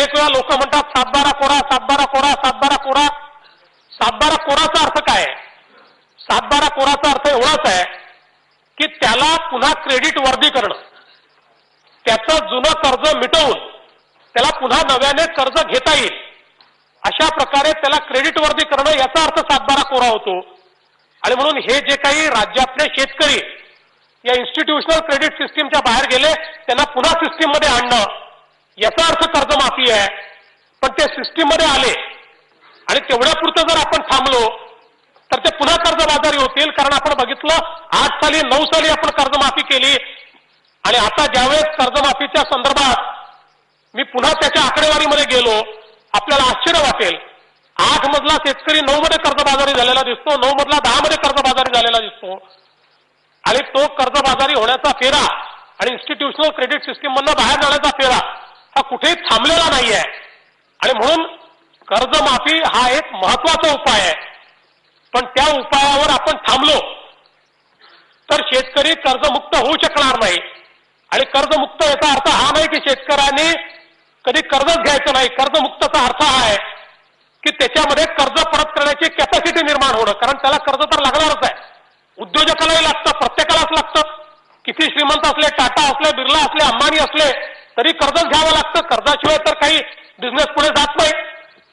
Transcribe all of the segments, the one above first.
अनेक वेळा लोक म्हणतात सातबारा कोरा सातबारा कोरा सातबारा कोरा. सातबारा कोराचा अर्थ काय? सातबारा कोराचा अर्थ एवढाच आहे की त्याला पुन्हा क्रेडिट वर्दी करणं. त्याचं जुनं कर्ज मिटवून त्याला पुन्हा नव्याने कर्ज घेता येईल. अशा प्रकारे त्याला क्रेडिट वर्दी करणं याचा अर्थ सातबारा कोरा होतो. आणि म्हणून हे जे काही राज्यातले शेतकरी या इन्स्टिट्यूशनल क्रेडिट सिस्टीमच्या बाहेर गेले त्यांना पुन्हा सिस्टीममध्ये आणणं याचा अर्थ कर्जमाफी आहे. पण ते सिस्टीममध्ये आले. आणि तेवढ्यापुरतं जर आपण थांबलो तर ते पुन्हा कर्जबाजारी होतील. कारण आपण बघितलं आठ साली नऊ साली आपण कर्जमाफी केली. आणि आता ज्यावेळेस कर्जमाफीच्या संदर्भात मी पुन्हा त्याच्या आकडेवारीमध्ये गेलो आपल्याला आश्चर्य वाटेल. आठ मधला शेतकरी नऊ मध्ये कर्जबाजारी झालेला दिसतो नऊ मधला दहा मध्ये कर्जबाजारी झालेला दिसतो. आणि तो कर्जबाजारी होण्याचा फेरा आणि इन्स्टिट्यूशनल क्रेडिट सिस्टीम मधनं बाहेर जाण्याचा फेरा हा कुठेही थांबलेला नाहीये. आणि म्हणून कर्जमाफी हा एक महत्त्वाचा उपाय आहे. पण त्या उपायावर आपण थांबलो तर शेतकरी कर्जमुक्त होऊ शकणार नाही. आणि कर्जमुक्त याचा अर्थ हा नाही की शेतकऱ्यांनी कधी कर्जच घ्यायचं नाही. कर्जमुक्तचा अर्थ हा आहे की त्याच्यामध्ये कर्ज परत करण्याची कॅपॅसिटी निर्माण होणं. कारण त्याला कर्ज तर लागणारच आहे. उद्योजकालाही लागतं प्रत्येकालाच लागतं. किती श्रीमंत असले टाटा असले बिर्ला असले अंबानी असले तरी कर्जच घ्यावं लागतं. कर्जाशिवाय तर काही बिझनेस पुढे जात नाही.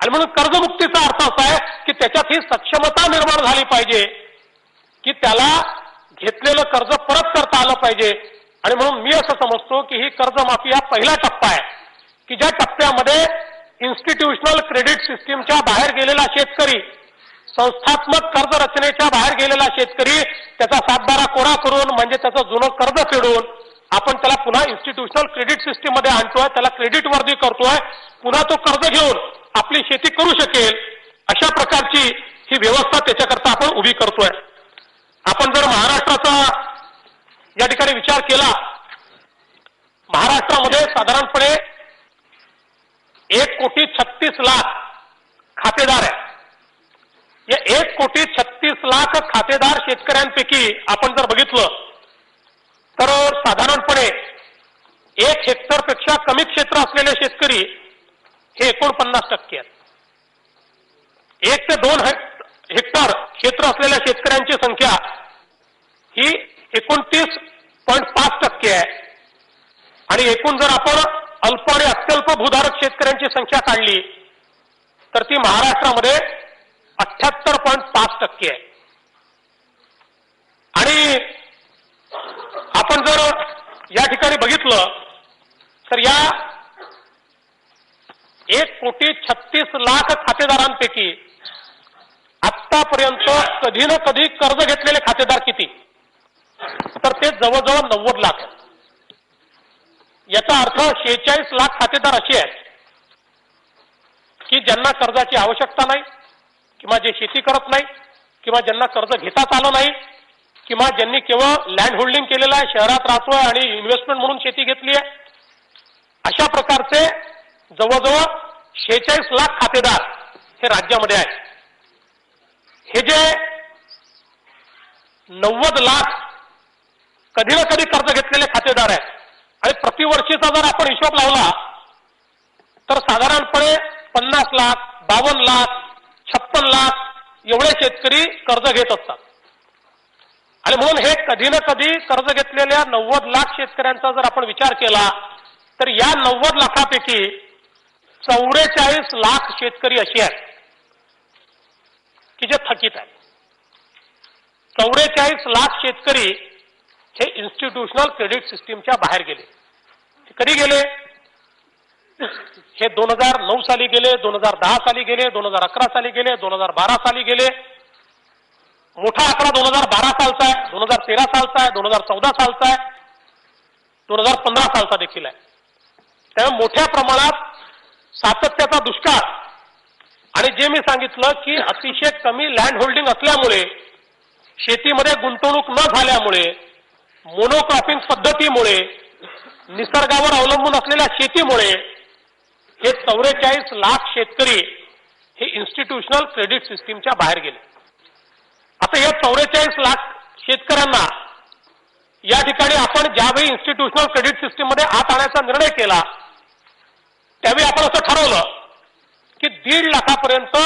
आणि म्हणून कर्जमुक्तीचा अर्थ असा आहे की त्याच्यात ही सक्षमता निर्माण झाली पाहिजे. की त्याला घेतलेलं कर्ज परत करता आलं पाहिजे. आणि म्हणून मी असं समजतो की ही कर्जमाफी हा पहिला टप्पा आहे. की ज्या टप्प्यामध्ये इन्स्टिट्यूशनल क्रेडिट सिस्टीमच्या बाहेर गेलेला शेतकरी संस्थात्मक कर्ज रचनेच्या बाहेर गेलेला शेतकरी त्याचा सातबारा कोरा करून म्हणजे त्याचं जुनं कर्ज फेडून आपण त्याला पुन्हा इन्स्टिट्यूशनल क्रेडिट सिस्टीममध्ये आणतोय त्याला क्रेडिट वर्दी करतोय पुन्हा तो कर्ज घेऊन आपली शेती करू शकेल अशा प्रकारची ही व्यवस्था त्याच्याकरता आपण उभी करतोय. आपण जर महाराष्ट्राचा या ठिकाणी विचार केला महाराष्ट्रामध्ये साधारणपणे एक कोटी छत्तीस लाख खातेदार आहे. या एक कोटी छत्तीस लाख खातेदार शेतकऱ्यांपैकी आपण जर बघितलं तर साधारणपणे एक हेक्टरपेक्षा कमी क्षेत्र असलेले शेतकरी हे एकोणपन्नास टक्के आहेत. एक ते दोन हेक्टर क्षेत्र असलेल्या शेतकऱ्यांची संख्या ही एकोणतीस पॉईंट पाच टक्के आहे. आणि एकूण जर आपण अल्प आणि अत्यल्प भूधारक शेतकऱ्यांची संख्या काढली तर ती महाराष्ट्रामध्ये अठ्याहत्तर पॉईंट पाच टक्के आहे आणि आपण जर या ठिकाणी बघितलं तर या एक कोटी छत्तीस लाख खातेदारांपैकी आतापर्यंत कधी ना कधी कर्ज घेतलेले खातेदार किती? तर ते जवळजवळ नव्वद लाख याचा अर्थ शेहेचाळीस लाख खातेदार असे आहेत की ज्यांना कर्जाची आवश्यकता नाही किंवा जे शेती करत नाही किंवा ज्यांना कर्ज घेताच आलं नाही किंवा ज्यांनी केवळ लँड होल्डिंग केलेलं आहे शहरात राहतोय आणि इन्व्हेस्टमेंट म्हणून शेती घेतली आहे अशा प्रकारचे जवळजवळ शेहेचाळीस लाख खातेदार हे राज्यामध्ये आहेत. हे जे नव्वद लाख कधी ना कधी कर्ज घेतलेले खातेदार आहेत. आणि प्रतिवर्षीचा जर आपण हिशोब लावला तर साधारणपणे पन्नास लाख बावन्न लाख छप्पन लाख एवढे शेतकरी कर्ज घेत असतात. आणि म्हणून हे कधी ना कधी कर्ज घेतलेल्या नव्वद लाख शेतकऱ्यांचा जर आपण विचार केला तर या नव्वद लाखापैकी चौवेचाळीस लाख शेतकरी असे आहेत की जे थकीत आहेत. चौवेचाळीस लाख शेतकरी हे इन्स्टिट्यूशनल क्रेडिट सिस्टीमच्या बाहेर गेले. कधी गेले? हे दोन हजार नऊ साली गेले दोन हजार दहा साली गेले दोन हजार अकरा साली गेले दोन हजार बारा साली गेले. मोठा आकडा दोन हजार बारा सालचा आहे दोन हजार तेरा सालचा आहे दोन हजार चौदा सालचा आहे दोन हजार पंधरा सालचा देखील आहे. त्यामुळे मोठ्या प्रमाणात सातत्याचा दुष्काळ आणि जे मी सांगितलं की अतिशय कमी लँड होल्डिंग असल्यामुळे शेतीमध्ये गुंतवणूक न झाल्यामुळे मोनोक्रॉपिंग पद्धतीमुळे निसर्गावर अवलंबून असलेल्या शेतीमुळे हे चौवेचाळीस लाख शेतकरी हे इन्स्टिट्यूशनल क्रेडिट सिस्टीमच्या बाहेर गेले. आता या चौवेचाळीस लाख शेतकऱ्यांना या ठिकाणी आपण ज्यावेळी इन्स्टिट्यूशनल क्रेडिट सिस्टीममध्ये आत आणायचा निर्णय केला त्यावेळी आपण असं ठरवलं की दीड लाखापर्यंत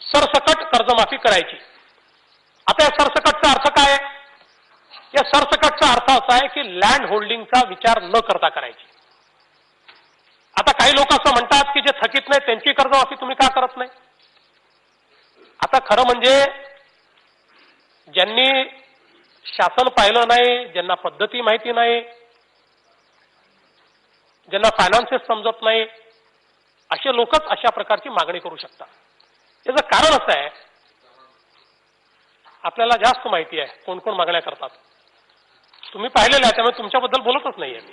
सरसकट कर्जमाफी करायची. आता या सरसकटचा अर्थ काय आहे? या सरसकटचा अर्थ असा आहे की लँड होल्डिंगचा विचार न करता करायची. आता काही लोक असं म्हणतात की जे थकीत नाही त्यांची कर्जमाफी तुम्ही का करत नाही? आता खरं म्हणजे ज्यांनी शासन पाहिलं नाही ज्यांना पद्धती माहिती नाही ज्यांना फायनान्सेस समजत नाही असे लोकच अशा प्रकारची मागणी करू शकतात. याचं कारण असं आहे आपल्याला जास्त माहिती आहे कोण कोण मागण्या करतात. तुम्ही पाहिलेलं आहे त्यामुळे तुमच्याबद्दल बोलतच नाहीये मी.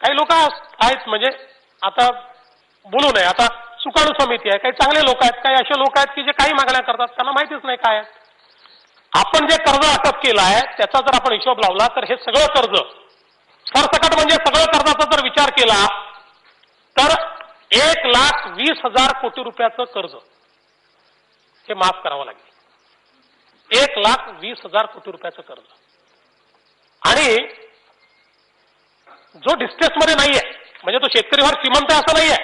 काही लोक आहेत म्हणजे आता बोलू नये आता सुकाणू समिती आहे काही चांगले लोक आहेत काही असे लोक आहेत की जे काही मागण्या करतात त्यांना माहितीच नाही काय आहे. आपण जे कर्ज अटक केलं आहे त्याचा जर आपण हिशोब लावला तर हे सगळं कर्ज. सरसकट म्हणजे सगळं कर्जाचा जर विचार केला तर एक लाख वीस हजार कोटी रुपयाचं कर्ज. हे माफ करावं लागेल. एक लाख वीस हजार कोटी रुपयाचं कर्ज. आणि जो डिस्ट्रेसमध्ये नाहीये म्हणजे तो शेतकरी फार श्रीमंत आहे असं नाहीये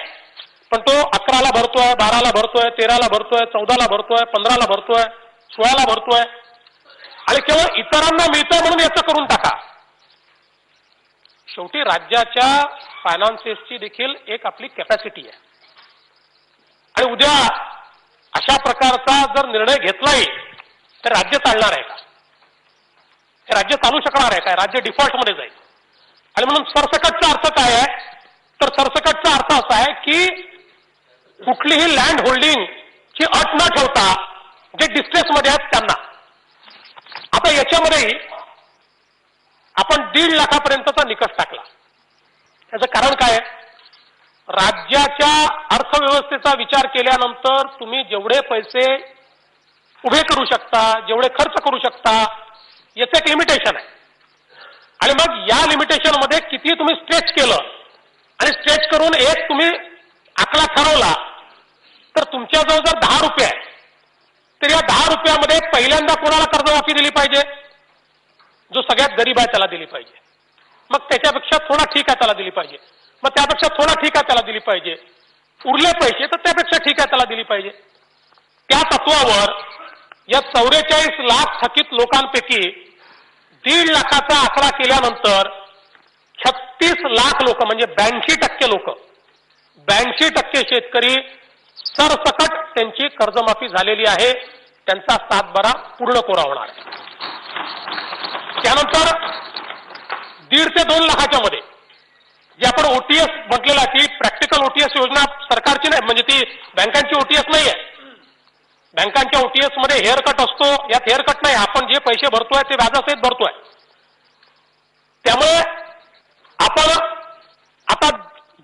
पण तो अकराला भरतोय बाराला भरतोय तेराला भरतोय चौदाला भरतोय पंधराला भरतोय सोळाला भरतोय आणि केवळ इतरांना मिळतं म्हणून याचं करून टाका. शेवटी राज्याच्या फायनान्सेसची देखील एक आपली कॅपॅसिटी आहे. आणि उद्या अशा प्रकारचा जर निर्णय घेतलाही तर राज्य चालणार आहे का? हे राज्य चालू शकणार आहे काय राज्य डिफॉल्टमध्ये जाईल. आणि म्हणून सरसकटचा अर्थ काय आहे? तर सरसकटचा अर्थ असा आहे की कुठलीही लँड होल्डिंग ची अट न ठेवता जे डिस्ट्रेसमध्ये आहेत त्यांना याच्यामध्येही आपण दीड लाखापर्यंतचा निकष टाकला. त्याचं कारण काय? राज्याच्या अर्थव्यवस्थेचा विचार केल्यानंतर तुम्ही जेवढे पैसे उभे करू शकता जेवढे खर्च करू शकता याचं एक लिमिटेशन आहे. आणि मग या लिमिटेशनमध्ये किती तुम्ही स्ट्रेच केलं आणि स्ट्रेच करून एक तुम्ही आकडा ठरवला तर तुमच्याजवळ जर दहा रुपये आहे तर या दहा रुपयामध्ये पहिल्यांदा कोणाला कर्जमाफी दिली पाहिजे? जो सगळ्यात गरीब आहे त्याला दिली पाहिजे. मग त्याच्यापेक्षा थोडा ठीक आहे त्याला दिली पाहिजे. मग त्यापेक्षा थोडा ठीक आहे त्याला दिली पाहिजे. उरले पैसे तर त्यापेक्षा ठीक आहे त्याला दिली पाहिजे. त्या तत्वावर या चौवेचाळीस लाख थकीत लोकांपैकी दीड लाखाचा आकडा केल्यानंतर छत्तीस लाख लोक म्हणजे ब्याऐंशी टक्के लोक ब्याऐंशी टक्के शेतकरी सरसकट त्यांची कर्जमाफी झालेली आहे. त्यांचा सातबारा पूर्ण कोरा होणार. त्यानंतर दीड ते दोन लाखाच्या मध्ये जे आपण ओटीएस म्हटलेलं आहे ती प्रॅक्टिकल ओटीएस योजना सरकारची नाही म्हणजे ती बँकांची ओटीएस नाही आहे बँकांच्या ओटीएसमध्ये हेअर कट असतो यात हेअर कट नाही आपण जे पैसे भरतोय ते व्याजासहित भरतोय. त्यामुळे आपण आता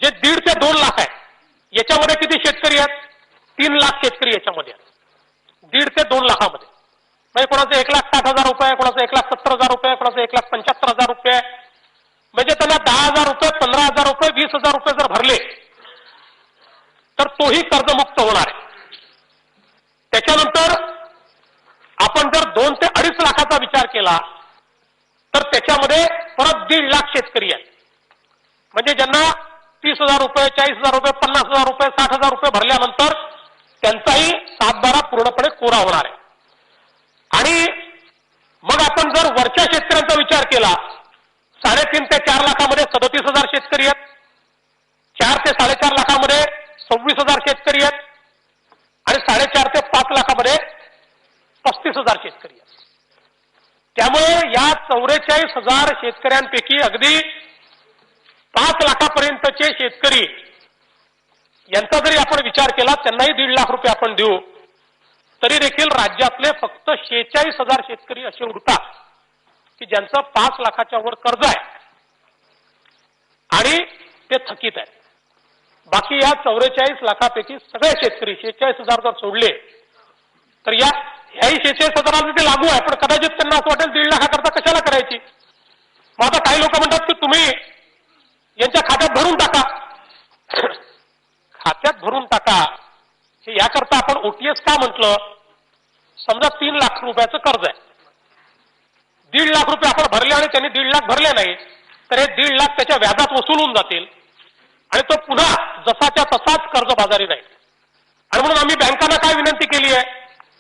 जे दीड ते दोन लाख आहे याच्यामध्ये किती शेतकरी आहेत? तीन लाख शेतकरी याच्यामध्ये दीड ते दोन लाखामध्ये. म्हणजे कोणाचं एक लाख साठ हजार रुपये कोणाचं एक लाख सत्तर हजार रुपये कोणाचं एक लाख पंच्याहत्तर हजार रुपये. म्हणजे त्यांना दहा हजार रुपये पंधरा हजार रुपये वीस हजार रुपये जर भरले तर तोही कर्जमुक्त होणार आहे. त्याच्यानंतर आपण जर दोन ते अडीच लाखाचा विचार केला तर त्याच्यामध्ये परत दीड लाख शेतकरी आहेत. म्हणजे ज्यांना तीस हजार रुपये चाळीस हजार रुपये पन्नास हजार रुपये साठ हजार रुपये भरल्यानंतर त्यांचाही सातबारा पूर्णपणे कोरा होणार आहे. आणि मग आपण जर वरच्या शेतकऱ्यांचा विचार केला साडेतीन ते चार लाखामध्ये सदतीस हजार शेतकरी आहेत. चार ते साडेचार लाखामध्ये सव्वीस हजार शेतकरी आहेत. आणि साडेचार ते पाच लाखामध्ये पस्तीस हजार शेतकरी आहेत. त्यामुळे या चौवेचाळीस हजार शेतकऱ्यांपैकी अगदी पाच लाखापर्यंतचे शेतकरी यांचा जरी आपण विचार केला त्यांनाही दीड लाख रुपये आपण देऊ तरी देखील राज्यातले फक्त शेहेचाळीस हजार शेतकरी असे उरतात की ज्यांचं पाच लाखाच्या वर कर्ज आहे. आणि ते थकीत आहे बाकी या चौवेचाळीस लाखापैकी सगळे शेतकरी शेहेचाळीस हजार जर सोडले तर या ह्याही शेहेचाळीस हजाराला ते लागू आहे. पण कदाचित त्यांना असं वाटेल दीड लाखाकरता कशाला करायची? मग आता काही लोक म्हणतात की तुम्ही यांच्या खात्यात भरून टाका. खात्यात भरून टाका. हे याकरता आपण ओटीएस का म्हटलं? समजा तीन लाख रुपयाचं कर्ज आहे. दीड लाख रुपये आपण भरले आणि त्यांनी दीड लाख भरले नाही तर हे दीड लाख त्याच्या व्याजात वसूल होऊन जातील. आणि तो पुन्हा जसाच्या तसाच कर्ज बाजारी राहील आणि म्हणून आम्ही बँकांना काय विनंती केली आहे?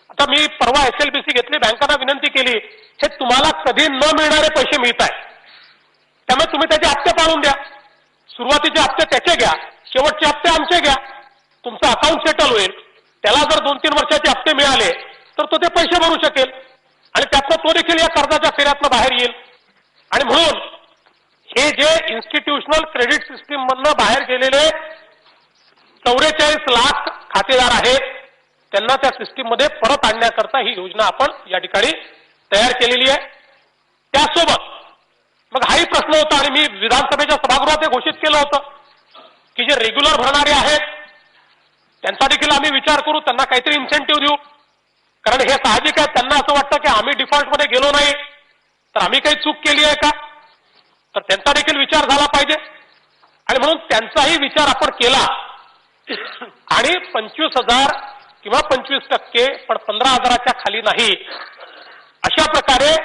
आता मी परवा एस एल बी सी घेतली बँकांना विनंती केली हे तुम्हाला कधी न मिळणारे पैसे मिळत आहेत त्यामुळे तुम्ही त्याचे हप्ते पाळून द्या. सुरुवातीचे हप्ते त्याचे घ्या. शेवटचे हप्ते आमचे घ्या. तुमचं अकाउंट सेटल होईल. त्याला जर दोन तीन वर्षाचे हप्ते मिळाले तर तो ते पैसे भरू शकेल. आणि त्यातनं तो देखील या कर्जाच्या फेऱ्यातनं बाहेर येईल. आणि म्हणून हे जे इन्स्टिट्यूशनल क्रेडिट सिस्टीम मधनं बाहेर गेलेले चौवेचाळीस लाख खातेदार आहेत त्यांना त्या सिस्टीममध्ये परत आणण्याकरता ही योजना आपण या ठिकाणी तयार केलेली आहे. त्यासोबत मग हाही प्रश्न होता आणि मी विधानसभेच्या सभागृहात हे घोषित केलं होतं. की जे रेग्युलर भरणारे आहेत त्यांचा देखील आम्ही विचार करू त्यांना काहीतरी इन्सेंटिव्ह देऊ. कारण हे साहजिक आहे त्यांना असं वाटतं की आम्ही डिफॉल्टमध्ये गेलो नाही. तर आम्ही काही चूक केली आहे का? तर त्यांचा देखील विचार झाला पाहिजे. आणि म्हणून त्यांचाही विचार आपण केला. आणि पंचवीस हजार किंवा पंचवीस टक्के पण पंधरा हजाराच्या खाली नाही. अशा प्रकारे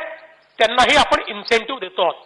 त्यांनाही आपण इन्सेंटिव्ह देतो. आहोत